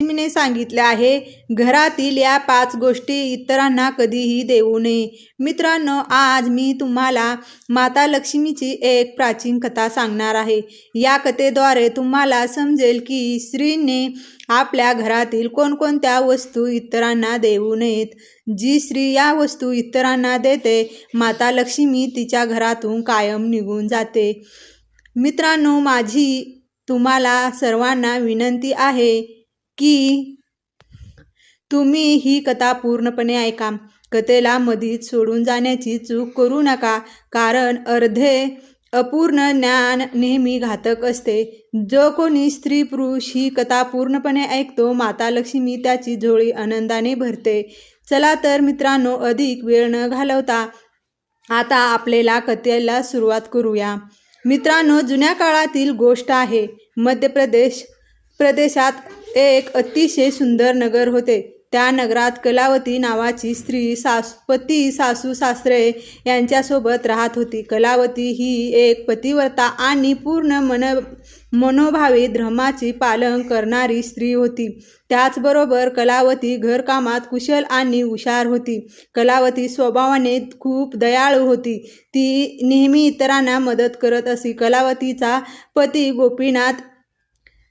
लक्ष्मीने सांगितले आहे घरातील या पाच गोष्टी इतरांना कधीही देऊ नये. मित्रांनो आज मी तुम्हाला माता लक्ष्मीची एक प्राचीन कथा सांगणार आहे. या कथेद्वारे तुम्हाला समजेल की स्त्रीने आपल्या घरातील कोणकोणत्या वस्तू इतरांना देऊ नयेत. जी स्त्री या वस्तू इतरांना देते माता लक्ष्मी तिच्या घरातून कायम निघून जाते. मित्रांनो माझी तुम्हाला सर्वांना विनंती आहे की तुम्ही ही कथा पूर्णपणे ऐका. कथेला मधीत सोडून जाण्याची चूक करू नका. कारण अर्धे अपूर्ण ज्ञान नेहमी घातक असते. जो कोणी स्त्री पुरुष ही कथा पूर्णपणे ऐकतो माता लक्ष्मी त्याची झोळी आनंदाने भरते. चला तर मित्रांनो अधिक वेळ न घालवता आता आपल्याला कथेला सुरुवात करूया. मित्रांनो जुन्या काळातील गोष्ट आहे. मध्य प्रदेश प्रदेशात एक अतिशय सुंदर नगर होते. त्या नगरात कलावती नावाची स्त्री सास पती सासू सासरे यांच्यासोबत राहत होती. कलावती ही एक पतिव्रता आणि पूर्ण मन मनोभावी धर्माची पालन करणारी स्त्री होती. त्याचबरोबर कलावती घरकामात कुशल आणि हुशार होती. कलावती स्वभावाने खूप दयाळू होती. ती नेहमी इतरांना मदत करत असे. कलावतीचा पती गोपीनाथ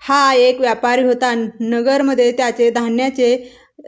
हा एक व्यापारी होता. नगरमध्ये त्याचे धान्याचे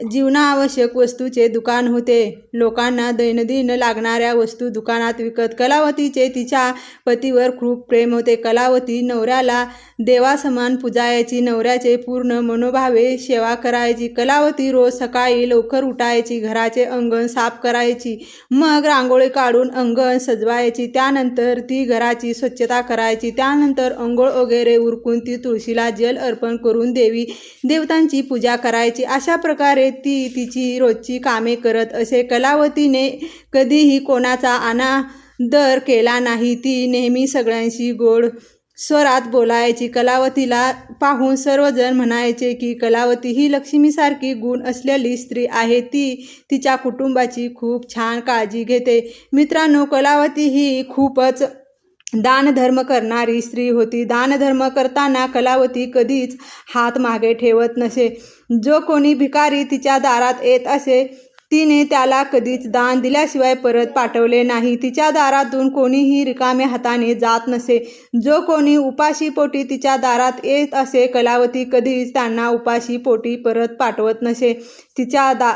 जीवनावश्यक वस्तूचे दुकान होते. लोकांना दैनंदिन लागणाऱ्या वस्तू दुकानात विकत कलावतीचे तिच्या पतीवर खूप प्रेम होते. कलावती नवऱ्याला देवासमान पुजायची नवऱ्याचे पूर्ण मनोभावे सेवा करायची. कलावती रोज सकाळी लवकर उठायची घराचे अंगण साफ करायची मग रांगोळी काढून अंगण सजवायची. त्यानंतर ती घराची स्वच्छता करायची. त्यानंतर अंघोळ वगैरे उरकून ती तुळशीला जल अर्पण करून देवी देवतांची पूजा करायची. अशा प्रकारे ती तिची रोजची कामे करत असे कलावतीने कधीही कोणाचा अनादर केला नाही. ती नेहमी सगळ्यांशी गोड स्वरात बोलायची. कलावतीला पाहून सर्वजण म्हणायचे की कलावती ही लक्ष्मीसारखी गुण असलेली स्त्री आहे. ती तिच्या कुटुंबाची खूप छान काळजी घेते. मित्रांनो कलावती ही खूपच दानधर्म करणारी स्त्री होती. दानधर्म करताना कलावती कधीच हात मागे ठेवत नसे. जो कोणी भिकारी तिच्या दारात येत असे तिने त्याला कधीच दान दिल्याशिवाय परत पाठवले नाही. तिच्या दारातून कोणीही रिकामे हाताने जात नसे. जो कोणी उपाशी पोटी तिच्या दारात येत असे कलावती कधीच त्यांना उपाशी पोटी परत पाठवत नसे. तिच्या दा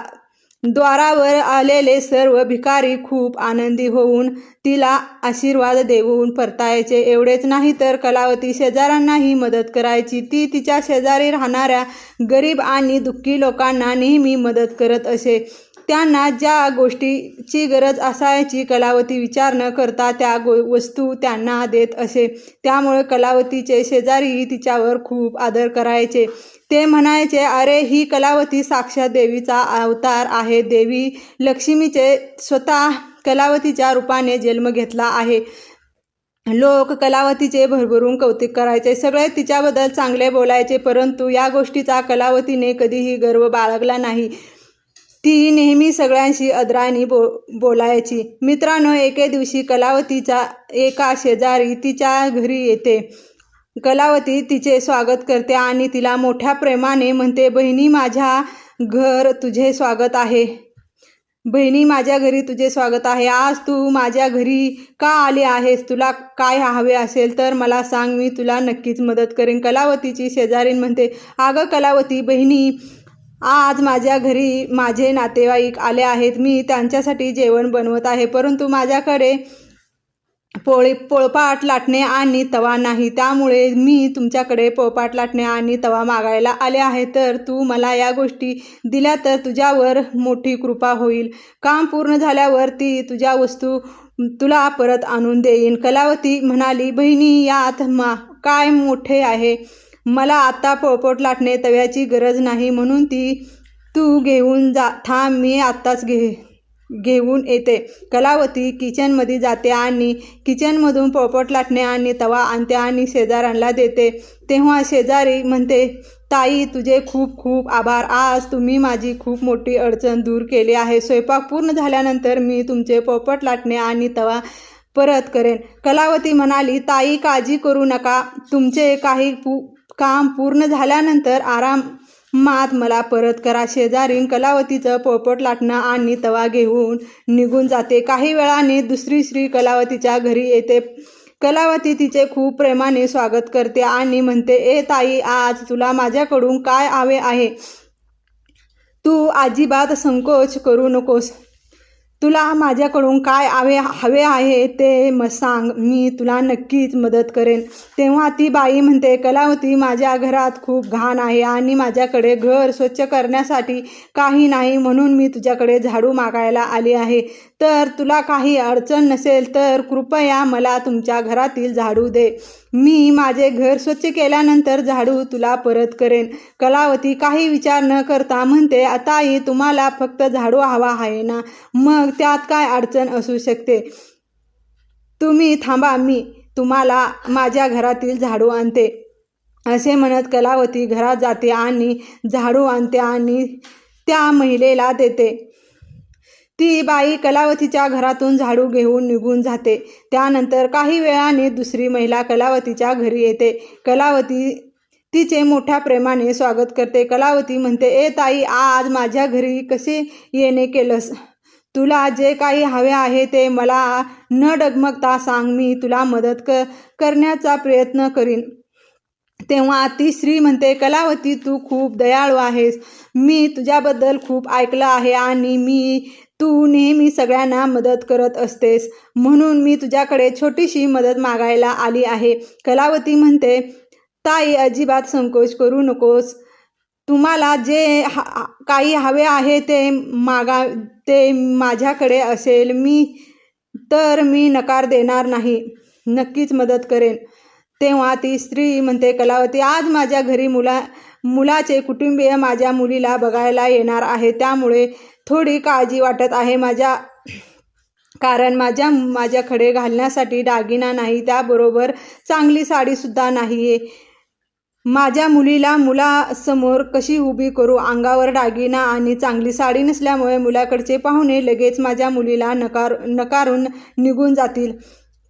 द्वारावर आलेले सर्व भिकारी खूप आनंदी होऊन तिला आशीर्वाद देऊन परतायचे. एवढेच नाही तर कलावती शेजाऱ्यांनाही मदत करायची. ती तिच्या शेजारी राहणाऱ्या गरीब आणि दुःखी लोकांना नेहमी मदत करत असे. त्यांना ज्या गोष्टीची गरज असायची कलावती विचार न करता त्या गो वस्तू त्यांना देत असे. त्यामुळे कलावतीचे शेजारीही तिच्यावर खूप आदर करायचे. ते म्हणायचे अरे ही कलावती साक्षात देवीचा अवतार आहे. देवी लक्ष्मीचे स्वतः कलावतीच्या रूपाने जन्म घेतला आहे. लोक कलावतीचे भरभरून कौतुक करायचे. सगळे तिच्याबद्दल चांगले बोलायचे परंतु या गोष्टीचा कलावतीने कधीही गर्व बाळगला नाही. ती नेहमी सगळ्यांशी अद्राणी बो बोलायची. मित्रांनो एके दिवशी कलावतीचा एका शेजारी तिच्या घरी येते. कलावती तिचे स्वागत करते आणि तिला मोठ्या प्रेमाने म्हणते बहिणी माझ्या घर तुझे स्वागत आहे. बहिणी माझ्या घरी तुझे स्वागत आहे. आज तू माझ्या घरी का आली आहेस? तुला काय हवे असेल तर मला सांग. मी तुला नक्कीच मदत करेन. कलावतीची शेजारीन म्हणते अगं कलावती बहिणी आज माझ्या घरी माझे नातेवाईक आले आहेत. मी त्यांच्यासाठी जेवण बनवत आहे. परंतु माझ्याकडे पोळी पोळपाट लाटणे आणि तवा नाही. त्यामुळे मी तुमच्याकडे पोळपाट लाटणे आणि तवा मागायला आले आहे. तर तू मला या गोष्टी दिल्या तर तुझ्यावर मोठी कृपा होईल. काम पूर्ण झाल्यावर ती तुझ्या वस्तू तुला परत आणून देईन. कलावती म्हणाली बहिणी यात मा काय मोठे आहे? मला आता पोळपोट लाटणे तव्याची गरज नाही. म्हणून ती तू घेऊन जा. थांब मी आत्ताच घे घेऊन येते. कलावती किचनमध्ये जाते आणि किचनमधून पोपट लाटणे आणि तवा आणते आणि शेजाऱ्यांना देते. तेव्हा शेजारी म्हणते ताई तुझे खूप खूप आभार. आज तुम्ही माझी खूप मोठी अडचण दूर केली आहे. स्वयंपाक पूर्ण झाल्यानंतर मी तुमचे पोपट लाटणे आणि तवा परत करेन. कलावती म्हणाली ताई काळजी करू नका. तुमचे काही पू काम पूर्ण झाल्यानंतर आराम मात मला परत करा शेजारीन कलावतीचं पोपट लाटणं आणि तवा घेऊन निघून जाते. काही वेळाने दुसरी श्री कलावतीच्या घरी येते. कलावती तिचे खूप प्रेमाने स्वागत करते आणि म्हणते ए ताई आज तुला माझ्याकडून काय हवे आहे? तू अजिबात संकोच करू नकोस. तुला माझ्याकडून काय आवे हवे आहे ते मग सांग. मी तुला नक्कीच मदत करेन. तेव्हा ती बाई म्हणते कलावती माझ्या घरात खूप घाण आहे आणि माझ्याकडे घर स्वच्छ करण्यासाठी काही नाही म्हणून मी तुझ्याकडे झाडू मागायला आली आहे. तर तुला काही अडचण नसेल तर कृपया मला तुमच्या घरातील झाडू दे. मी माझे घर स्वच्छ केल्यानंतर झाडू तुला परत करेन. कलावती काही विचार न करता म्हणते आताही तुम्हाला फक्त झाडू हवा आहे ना? मग त्यात काय अडचण असू शकते? तुम्ही थांबा मी तुम्हाला माझ्या घरातील झाडू आणते. असे म्हणत कलावती घरात जाते आणि झाडू आणते आणि त्या महिलेला देते. ती बाई कलावतीच्या घरातून झाडू घेऊन निघून जाते. त्यानंतर काही वेळाने दुसरी महिला कलावतीच्या घरी येते. कलावती तिचे मोठ्या प्रेमाने स्वागत करते. कलावती म्हणते ए ताई आज माझ्या घरी कसे येणे केलंस? तुला जे काही हवे आहे ते मला न डगमगता सांग. मी तुला मदत क करण्याचा प्रयत्न करीन. तेव्हा ती स्त्री म्हणते कलावती तू खूप दयाळू आहेस. मी तुझ्याबद्दल खूप ऐकलं आहे आणि मी तू नेहमी सगळ्यांना मदत करत असतेस. म्हणून मी तुझ्याकडे छोटीशी मदत मागायला आली आहे. कलावती म्हणते ताई अजिबात संकोच करू नकोस. तुम्हाला जे हा काही हवे आहे ते मागा ते माझ्याकडे असेल. मी तर मी नकार देणार नाही. नक्कीच मदत करेन. तेव्हा ती स्त्री म्हणते कलावती आज माझ्या घरी मुला मुलाचे कुटुंबीय माझ्या मुलीला बघायला येणार आहे. त्यामुळे थोडी काळजी वाटत आहे माझ्या कारण माझ्या माझ्याकडे घालण्यासाठी दागिना नाही त्याबरोबर चांगली साडीसुद्धा नाही आहे माझ्या मुलीला मुलासमोर कशी उभी करू? अंगावर दागिना आणि चांगली साडी नसल्यामुळे मुलाकडचे पाहुणे लगेच माझ्या मुलीला नकार नकारून निघून जातील.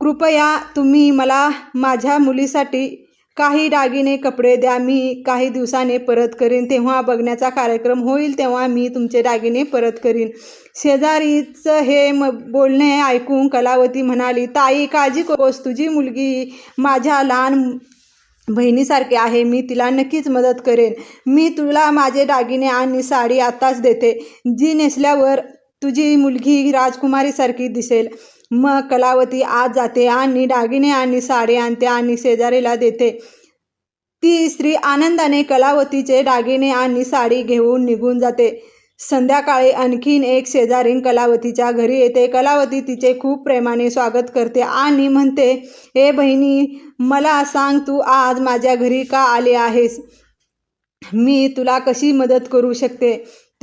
कृपया तुम्ही मला माझ्या मुलीसाठी काही दागिने कपडे द्या मी काही दिवसाने परत करीन. तेव्हा बघण्याचा कार्यक्रम होईल तेव्हा मी तुमचे दागिने परत करीन. शेजारीचं हे म बोलणे ऐकून कलावती म्हणाली ताई काळजी कोस तुझी मुलगी माझ्या लहान बहिणीसारखी आहे मी तिला नक्कीच मदत करेन. मी तुला माझे दागिने आणि साडी आत्ताच देते. जी नेसल्यावर तुझी मुलगी राजकुमारीसारखी दिसेल. मग कलावती आज जाते आणि दागिने आणि साडी आणते आणि शेजारीला देते. ती स्त्री आनंदाने कलावतीचे दागिने आणि साडी घेऊन निघून जाते. संध्याकाळी आणखीन एक शेजारीन कलावतीच्या घरी येते. कलावती तिचे खूप प्रेमाने स्वागत करते आणि म्हणते हे बहिणी मला सांग तू आज माझ्या घरी का आले आहेस? मी तुला कशी मदत करू शकते?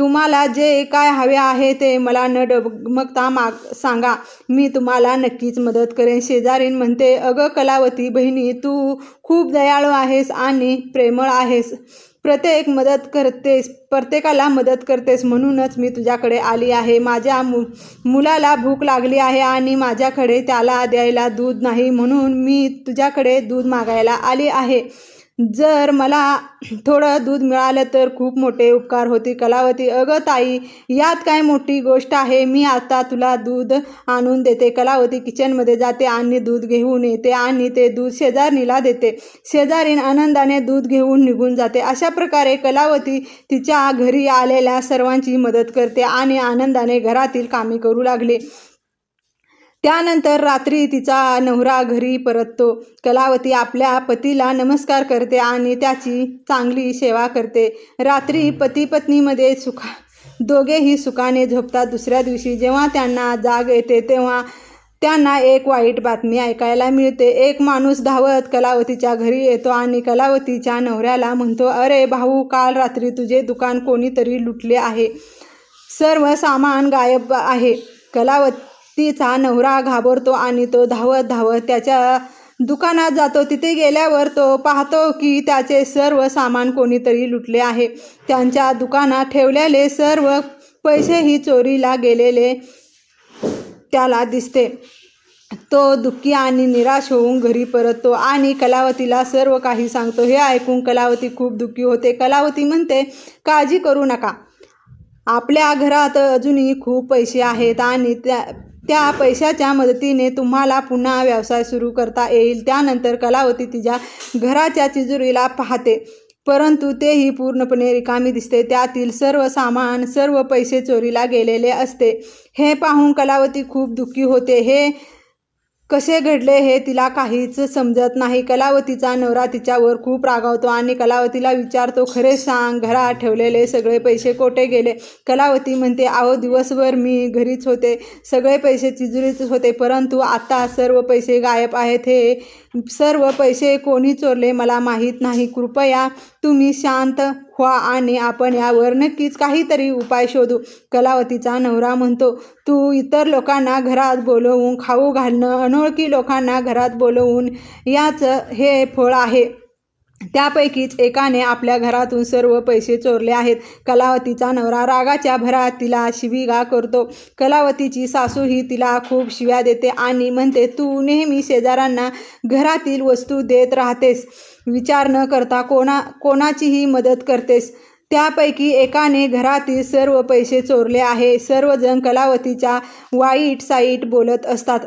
तुम्हाला जे काय हवे आहे ते मला न डगमगता माग सांगा. मी तुम्हाला नक्कीच मदत करेन. शेजारीन म्हणते अगं कलावती बहिणी तू खूप दयाळू आहेस आणि प्रेमळ आहेस. प्रत्येक मदत करतेस प्रत्येकाला मदत करतेस म्हणूनच मी तुझ्याकडे आली आहे. माझ्या मु मुलाला भूक लागली आहे आणि माझ्याकडे त्याला द्यायला दूध नाही म्हणून मी तुझ्याकडे दूध मागायला आली आहे. जर मला थोडं दूध मिळालं तर खूप मोठे उपकार होते कलावती अगं ताई यात काय मोठी गोष्ट आहे? मी आता तुला दूध आणून देते. कलावती किचनमध्ये जाते आणि दूध घेऊन येते आणि ते दूध शेजारणीला देते. शेजारीन आनंदाने दूध घेऊन निघून जाते. अशा प्रकारे कलावती तिच्या घरी आलेल्या सर्वांची मदत करते आणि आनंदाने घरातील कामे करू लागली. त्यानंतर रात्री तिचा नवरा घरी परततो. कलावती आपल्या पतीला नमस्कार करते आणि त्याची चांगली सेवा करते. रात्री पती पत्नीमध्ये सुखा दोघेही सुखाने झोपतात. दुसऱ्या दिवशी जेव्हा त्यांना जाग येते तेव्हा त्यांना एक वाईट बातमी ऐकायला मिळते. एक माणूस धावत कलावतीच्या घरी येतो आणि कलावतीच्या नवऱ्याला म्हणतो अरे भाऊ काल रात्री तुझे दुकान कोणीतरी लुटले आहे. सर्व सामान गायब आहे. तिचा नवरा घाबरतो आणि तो धावत धावत त्याच्या दुकानात जातो. तिथे गेल्यावर तो पाहतो की त्याचे सर्व सामान कोणीतरी लुटले आहे. त्यांच्या दुकानात ठेवलेले सर्व पैसेही चोरीला गेलेले त्याला दिसते. तो दुःखी आणि निराश होऊन घरी परततो आणि कलावतीला सर्व काही सांगतो. हे ऐकून कलावती खूप दुःखी होते. कलावती म्हणते काळजी करू नका. आपल्या घरात अजूनही खूप पैसे आहेत आणि त्या त्या पैशाच्या मदतीने तुम्हाला पुन्हा व्यवसाय सुरू करता येईल. त्यानंतर कलावती तिच्या घराच्या तिजोरीला पाहते. परंतु तेही पूर्णपणे रिकामी दिसते. त्यातील सर्व सामान सर्व पैसे चोरीला गेलेले असते. हे पाहून कलावती खूप दुःखी होते. हे कसे घडले हे तिला काहीच समजत नाही. कलावतीचा नवरा तिच्यावर खूप रागावतो आणि कलावतीला विचारतो खरे सांग घरात ठेवलेले सगळे पैसे कोठे गेले? कलावती म्हणते अहो दिवसभर मी घरीच होते सगळे पैसे तिजोरीतच होते परंतु आता सर्व पैसे गायब आहेत हे सर्व पैसे कोणी चोरले मला माहीत नाही. कृपया तुम्ही शांत व्हा आणि आपण यावर नक्कीच काहीतरी उपाय शोधू. कलावतीचा नवरा म्हणतो तू इतर लोकांना घरात बोलवून खाऊ घालणं अनोळखी लोकांना घरात बोलवून याचं हे फळ आहे. त्यापैकीच एकाने आपल्या घरातून सर्व पैसे चोरले आहेत. कलावतीचा नवरा रागाच्या भरात तिला शिवीगा करतो. कलावतीची सासूही तिला खूप शिव्या देते आणि म्हणते तू नेहमी शेजाऱ्यांना घरातील वस्तू देत राहतेस. विचार न करता कोणा कोणाचीही मदत करतेस. त्यापैकी एकाने घरातील सर्व पैसे चोरले आहे. सर्वजण कलावतीच्या वाईट साईट बोलत असतात.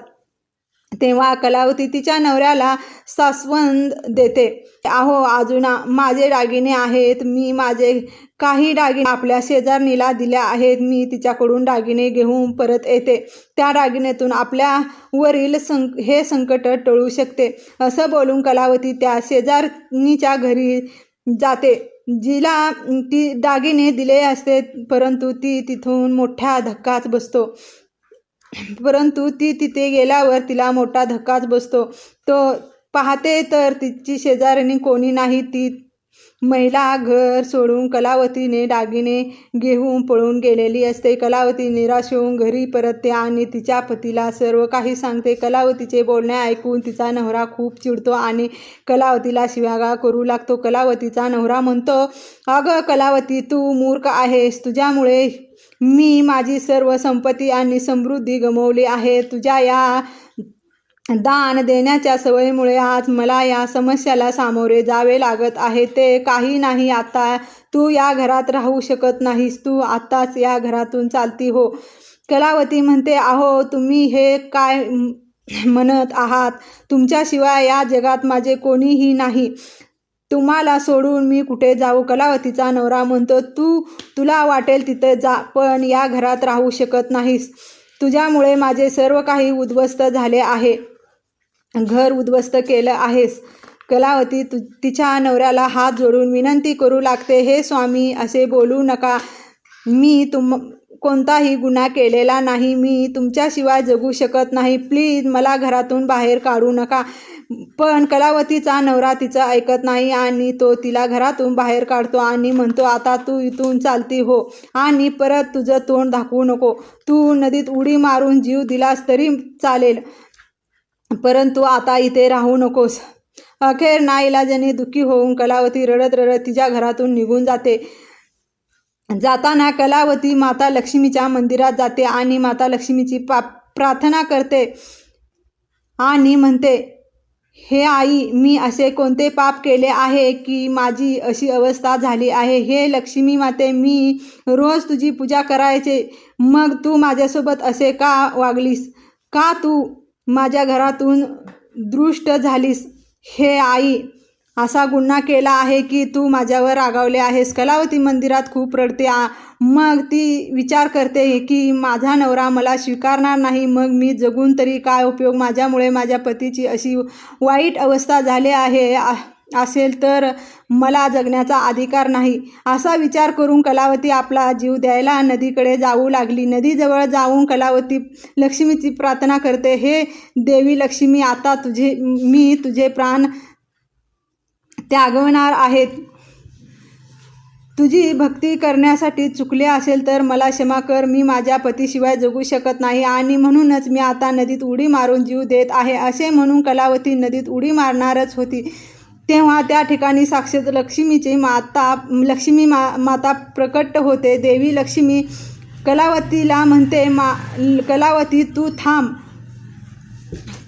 तेव्हा कलावती तिच्या नवऱ्याला सासवंद देते. अहो अजून माझे दागिने आहेत. मी माझे काही दागिने आपल्या शेजारणीला दिल्या आहेत. मी तिच्याकडून दागिने घेऊन परत येते. त्या दागिनेतून आपल्यावरील सं हे संकट टळू शकते. असं बोलून कलावती त्या शेजारणीच्या घरी जाते. जिला ती दागिने दिले असते परंतु ती तिथून मोठा धक्काच बसतो. परंतु ती तिथे गेल्यावर तिला मोठा धक्काच बसतो. तो पाहते तर तिची शेजारणी कोणी नाही. ती महिला घर सोडून कलावतीने दागिने घेऊन पळून गेलेली असते. कलावती निराश होऊन घरी परतते आणि तिच्या पतीला सर्व काही सांगते. कलावतीचे बोलणे ऐकून तिचा नवरा खूप चिडतो आणि कलावतीला शिव्यागा करू लागतो. कलावतीचा नवरा म्हणतो अगं कलावती तू मूर्ख आहेस. तुझ्यामुळे मी माझी सर्व संपत्ती आणि समृद्धी गमवली आहे. तुझ्या या दान देण्याच्या सवयीमुळे आज मला या समस्याला सामोरे जावे लागत आहे. ते काही नाही आता तू या घरात राहू शकत नाहीस. तू आत्ताच या घरातून चालती हो. कलावती म्हणते अहो तुम्ही हे काय म्हणत आहात? तुमच्याशिवाय या जगात माझे कोणीही नाही. तुम्हाला सोडून मी कुठे जाऊ? कलावतीचा नवरा म्हणतो तू तुला वाटेल तिथे जा पण या घरात राहू शकत नाहीस. तुझ्यामुळे माझे सर्व काही उद्ध्वस्त झाले आहे. घर उद्ध्वस्त केलं आहेस. कलावती तु तिच्या नवऱ्याला हात जोडून विनंती करू लागते हे स्वामी असे बोलू नका. मी तुम कोणताही गुन्हा केलेला नाही. मी तुमच्याशिवाय जगू शकत नाही. प्लीज मला घरातून बाहेर काढू नका. पण कलावतीचा नवरा तिचं ऐकत नाही आणि तो तिला घरातून बाहेर काढतो आणि म्हणतो आता तू इथून चालती हो आणि परत तुझं तोंड दाखवू नको. तू नदीत उडी मारून जीव दिलास तरी चालेल परंतु आता इथे राहू नकोस. अखेर नाईलाजाने दुःखी होऊन कलावती रडत रडत तिच्या घरातून निघून जाते. जाताना कलावती माता लक्ष्मीच्या मंदिरात जाते आणि माता लक्ष्मीची पा प्रार्थना करते आणि म्हणते हे आई मी असे कोणते पाप केले आहे की माझी अशी अवस्था झाली आहे? हे लक्ष्मी माते मी रोज तुझी पूजा करायचे. मग तू माझ्यासोबत असे का वागलीस? का तू माझ्या घरातून दृष्ट झालीस? हे आई असा गुन्हा केला आहे की तू माझ्यावर रागावले आहेस. कलावती मंदिरात खूप रडते. मग ती विचार करते की माझा नवरा मला स्वीकारणार नाही. मग मी जगून तरी काय उपयोग? माझ्यामुळे माझ्या पतीची अशी वाईट अवस्था झाली आहे. आ- असेल तर मला जगण्याचा अधिकार नाही. असा विचार करून कलावती आपला जीव द्यायला नदीकडे जाऊ लागली. नदीजवळ जाऊन कलावती लक्ष्मीची प्रार्थना करते हे देवी लक्ष्मी आता तुझे मी तुझे प्राण त्यागवणार आहेत. तुझी भक्ती करण्यासाठी चुकले असेल तर मला क्षमा कर. मी माझ्या पतीशिवाय जगू शकत नाही आणि म्हणूनच मी आता नदीत उडी मारून जीव देत आहे असे म्हणून कलावती नदीत उडी मारणारच होती. तेव्हा त्या ठिकाणी साक्षात लक्ष्मीची माता लक्ष्मी मा माता प्रकट होते. देवी लक्ष्मी कलावतीला म्हणते मा कलावती तू थांब.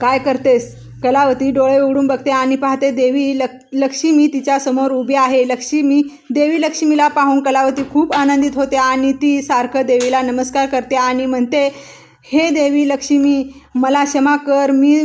काय करतेस? कलावती डोळे उघडून बघते आणि पाहते देवी लक लक्ष्मी तिच्या समोर उभी आहे. लक्ष्मी देवी लक्ष्मीला पाहून कलावती खूप आनंदित होते आणि ती सारखं देवीला नमस्कार करते आणि म्हणते हे देवी लक्ष्मी मला क्षमा कर मी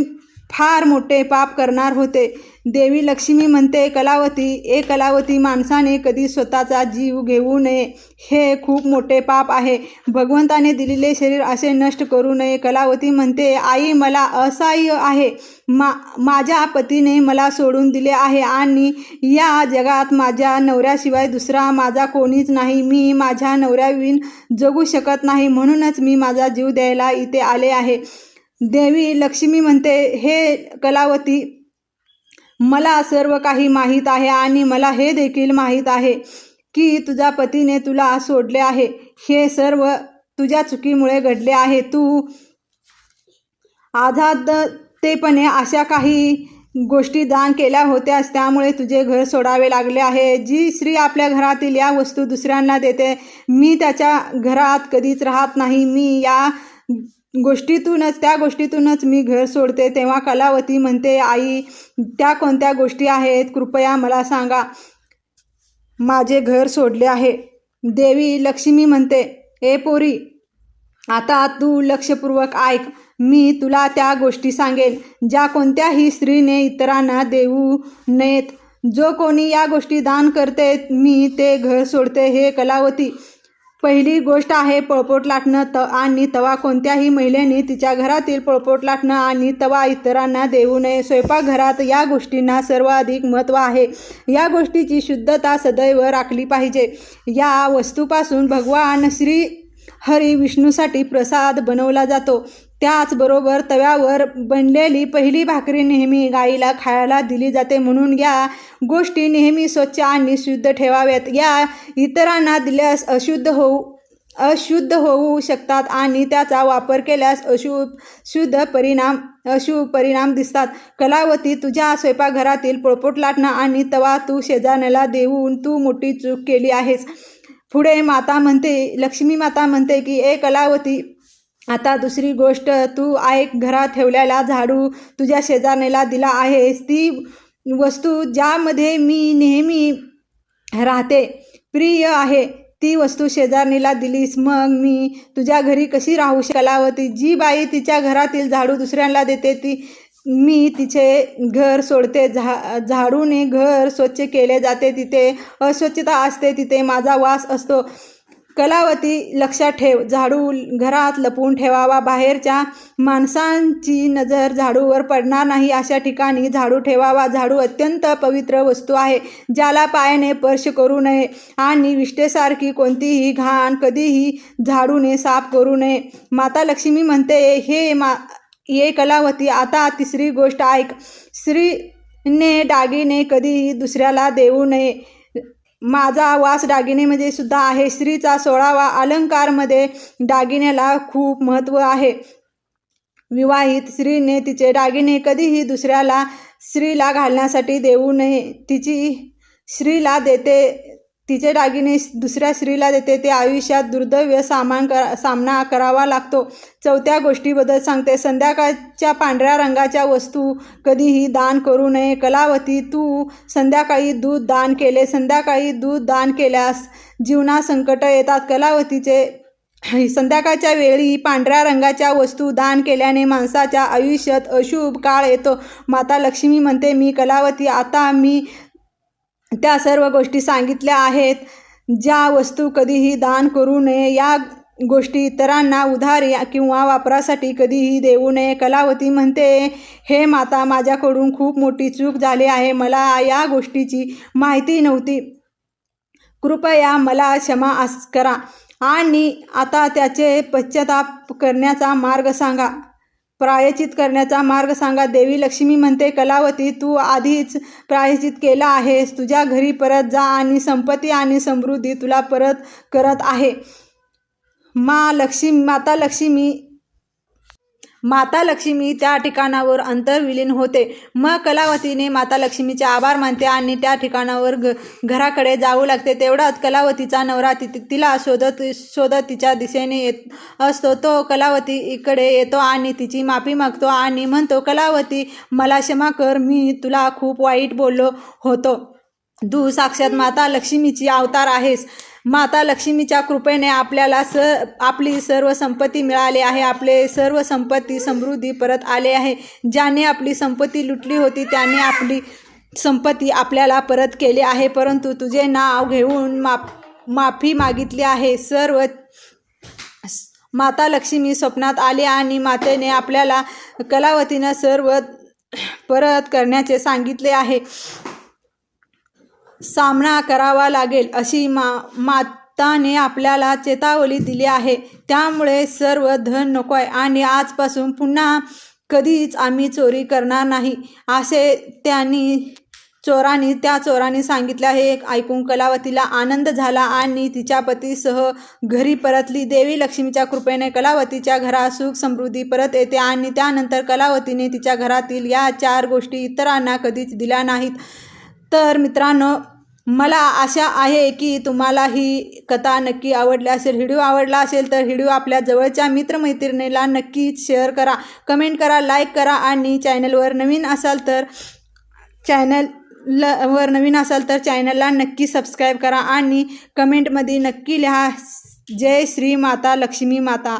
फार मोठे पाप करणार होते. देवी लक्ष्मी म्हणते कलावती ए कलावती माणसाने कधी स्वतःचा जीव घेऊ नये. हे खूप मोठे पाप आहे. भगवंताने दिलेले शरीर असे नष्ट करू नये. कलावती म्हणते आई मला असहाय्य आहे. मा माझ्या पतीने मला सोडून दिले आहे आणि या जगात माझ्या नवऱ्याशिवाय दुसरा माझा कोणीच नाही. मी माझ्या नवऱ्याविन जगू शकत नाही. म्हणूनच मी माझा जीव द्यायला इथे आले आहे. देवी लक्ष्मी म्हणते हे कलावती मला सर्व काही माहीत आहे आणि मला हे देखील माहीत आहे की तुझ्या पतीने तुला सोडले आहे. हे सर्व तुझ्या चुकीमुळे घडले आहे. तू आझादतेपणे अशा काही गोष्टी दान केल्या होत्यास त्यामुळे तुझे घर सोडावे लागले आहे. जी स्त्री आपल्या घरातील या वस्तू दुसऱ्यांना देते मी त्याच्या घरात कधीच राहत नाही. मी या गोष्टीतूनच त्या गोष्टीतूनच मी घर सोडते. तेव्हा कलावती म्हणते आई त्या कोणत्या गोष्टी आहेत? कृपया मला सांगा. माझे घर सोडले आहे. देवी लक्ष्मी म्हणते ए पोरी आता तू लक्षपूर्वक ऐक. मी तुला त्या गोष्टी सांगेन. ज्या कोणत्याही स्त्रीने इतरांना देऊ नयेत. जो कोणी या गोष्टी दान करते मी ते घर सोडते. हे कलावती पहिली गोष्ट आहे पळपोट लाटणं त आणि तवा कोणत्याही महिलेने तिच्या घरातील पळपोट लाटणं आणि तवा इतरांना देऊ नये. स्वयंपाकघरात या गोष्टींना सर्वाधिक महत्त्व आहे. या गोष्टीची शुद्धता सदैव राखली पाहिजे. या वस्तूपासून भगवान श्री हरी विष्णूसाठी प्रसाद बनवला जातो. त्याचबरोबर तव्यावर बनलेली पहिली भाकरी नेहमी गाईला खायला दिली जाते म्हणून या गोष्टी नेहमी स्वच्छ आणि शुद्ध ठेवाव्यात. या इतरांना दिल्यास अशुद्ध होऊ अशुद्ध होऊ शकतात आणि त्याचा वापर केल्यास अशुभ शुद्ध परिणाम अशुभ परिणाम दिसतात. कलावती तुझ्या स्वयंपाकघरातील पोळपोट लाटणं आणि तवा तू शेजाऱ्याला देऊन तू मोठी चूक केली आहेस. पुढे माता म्हणते लक्ष्मी माता म्हणते की ए कलावती आता दुसरी गोष्ट तू ऐक घरात ठेवलेला झाडू तुझ्या शेजारणीला दिला आहेस ती वस्तू ज्यामध्ये मी नेहमी राहते प्रिय आहे ती वस्तू शेजारणीला दिलीस मग मी तुझ्या घरी कशी राहू शकलावती जी बाई तिच्या घरातील झाडू दुसऱ्यांना देते ती मी तिचे घर सोडते झा झाडूने घर स्वच्छ केले जाते तिथे अस्वच्छता असते तिथे माझा वास असतो कलावती लक्षात ठेव. झाडू घरात लपवून ठेवावा. बाहेरच्या माणसांची नजर झाडूवर पडणार नाही. अशा ठिकाणी झाडू ठेवावा. झाडू अत्यंत पवित्र वस्तू आहे ज्याला पायाने स्पर्श करू नये आणि विष्टेसारखी कोणतीही घाण कधीही झाडूने साफ करू नये. माता लक्ष्मी म्हणते हे मा ये कलावती आता तिसरी गोष्ट ऐक. स्त्रीने दागिने कधीही दुसऱ्याला देऊ नये. माझा वास दागिनेमध्ये सुद्धा आहे. स्त्रीचा सोळावा अलंकारमध्ये दागिन्याला खूप महत्त्व आहे. विवाहित स्त्रीने तिचे दागिने कधीही दुसऱ्याला स्त्रीला घालण्यासाठी देऊ नये. तिची स्त्रीला देते तिचे दागिने दुसऱ्या स्त्रीला देते ते आयुष्यात दुर्दैव्य सामान कर सामना करावा लागतो. चौथ्या गोष्टीबद्दल सांगते. संध्याकाळच्या पांढऱ्या रंगाच्या वस्तू कधीही दान करू नये. कलावती तू संध्याकाळी दूध दान केले. संध्याकाळी दूध दान केल्यास जीवना संकट येतात. कलावतीचे संध्याकाळच्या वेळी पांढऱ्या रंगाच्या वस्तू दान केल्याने माणसाच्या आयुष्यात अशुभ काळ येतो. माता लक्ष्मी म्हणते मी कलावती आता मी त्या सर्व गोष्टी सांगितल्या आहेत. ज्या वस्तू कधीही दान करू नये या गोष्टी इतरांना उधार या किंवा वापरासाठी कधीही देऊ नये. कलावती म्हणते हे माता माझ्याकडून खूप मोठी चूक झाली आहे. मला या गोष्टीची माहिती नव्हती. कृपया मला क्षमा आस करा आणि आता त्याचे पश्चाताप करण्याचा मार्ग सांगा. प्रायचित करण्याचा मार्ग सांगा. देवी लक्ष्मी म्हणते कलावती तू आधीच प्रायचित केला आहेस. तुझ्या घरी परत जा आणि संपत्ती आणि समृद्धी तुला परत करत आहे. मा लक्ष्मी माता लक्ष्मी माता लक्ष्मी त्या ठिकाणावर अंतर्विलीन होते. मग कलावतीने माता लक्ष्मीचे आभार मानते आणि त्या ठिकाणावर घ घराकडे जाऊ लागते. तेवढाच कलावतीचा नवरा ति तिला शोधत शोधत तिच्या दिशेने येत असतो. तो कलावती इकडे येतो आणि तिची माफी मागतो आणि म्हणतो कलावती मला क्षमा कर. मी तुला खूप वाईट बोललो होतो. तू साक्षात माता लक्ष्मीची अवतार आहेस. माता लक्ष्मीच्या कृपेने आपल्याला स आपली सर्व संपत्ती मिळाली आहे. आपले सर्व संपत्ती समृद्धी परत आले आहे. ज्याने आपली संपत्ती लुटली होती त्याने आपली संपत्ती आपल्याला परत केली आहे. परंतु तुझे नाव घेऊन माफ माफी मागितली आहे. सर्व माता लक्ष्मी स्वप्नात आली आणि मातेने आपल्याला कलावतीनं सर्व परत करण्याचे सांगितले आहे. सामना करावा लागेल अशी मा माताने आपल्याला चेतावली दिली आहे. त्यामुळे सर्व धन नको आहे आणि आजपासून पुन्हा कधीच आम्ही चोरी करणार नाही असे त्यांनी चोरांनी त्या चोरांनी सांगितले आहे. ऐकून कलावतीला आनंद झाला आणि तिच्या पतीसह घरी परतली. देवी लक्ष्मीच्या कृपेने कलावतीच्या घरात सुख समृद्धी परत येते आणि त्यानंतर कलावतीने तिच्या घरातील या चार गोष्टी इतरांना कधीच दिल्या नाहीत. तर मित्रांनो मला आशा आहे की तुम्हाला ही कथा नक्की आवडली असेल व्हिडिओ आवडला असेल तर व्हिडिओ आपल्या जवळच्या मित्रमैत्रिणीला नक्कीच शेअर करा. कमेंट करा लाईक करा आणि चॅनलवर नवीन असाल तर चॅनल ल वर नवीन असाल तर चॅनलला नक्की सबस्क्राईब करा आणि कमेंटमध्ये नक्की लिहा. जय श्री माता लक्ष्मी माता.